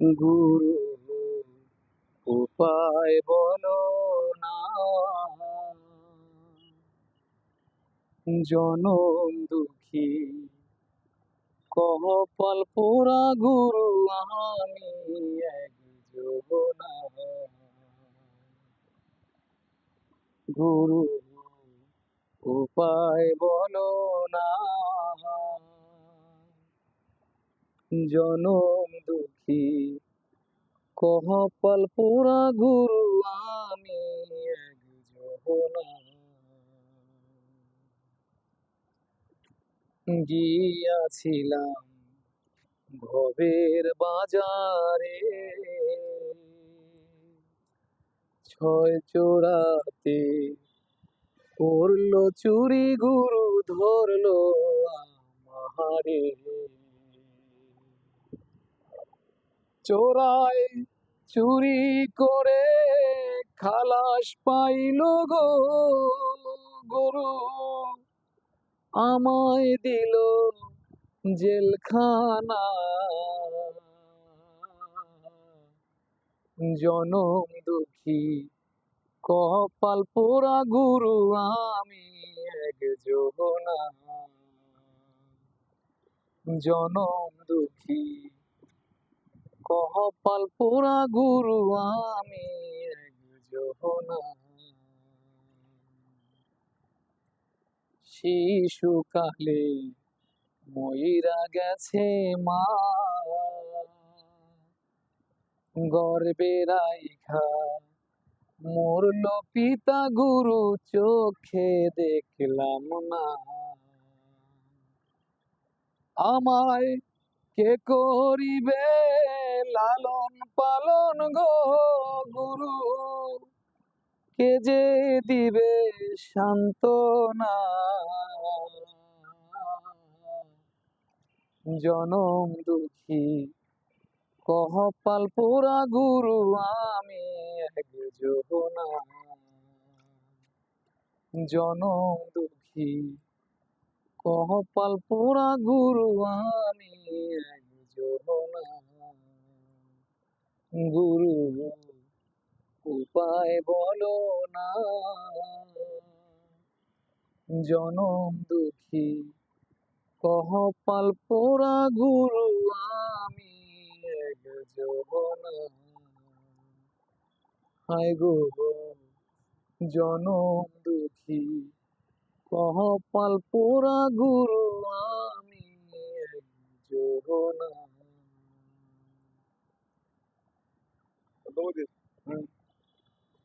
গুরু উপায় বলো না। জনম দুঃখী কপাল পোড়া গুরু আমি গুরু উপায় বলো না। জনম দুঃখী। কপাল পোড়া গুরু আমি গিয়াছিলাম ভবের বাজারে। ছয় চোরাতে করল চুরি, গুরু ধরলো আমারে। চোরাই চুরি করে খালাস পাইল গো গুরু। আমায় দিল জেলখানা। জনম দুঃখী কপাল পোড়া গুরু, আমি এক যোগনা জনম দুঃখী কপাল পোড়া গুরু আমি শিশুকালে ময়রা গেছে মা। গর্বে রাইখা মরল পিতা গুরু চোখে দেখলাম না। আমায় কে করিবে লালন পালন গো গুরু। কে যে দিবে সান্ত্বনা? জনম দুঃখী কহপাল পোড়া গুরু, আমি এক জনম দুঃখী কহপাল পোড়া গুরু, আমি এক যোগনা গুরু উপায় বলো না। জনম দুঃখী কহপাল পোড়া গুরু আমি যোগনা হায় গো জনম দুঃখী কহপাল পোড়া গুরু আমি এক noticed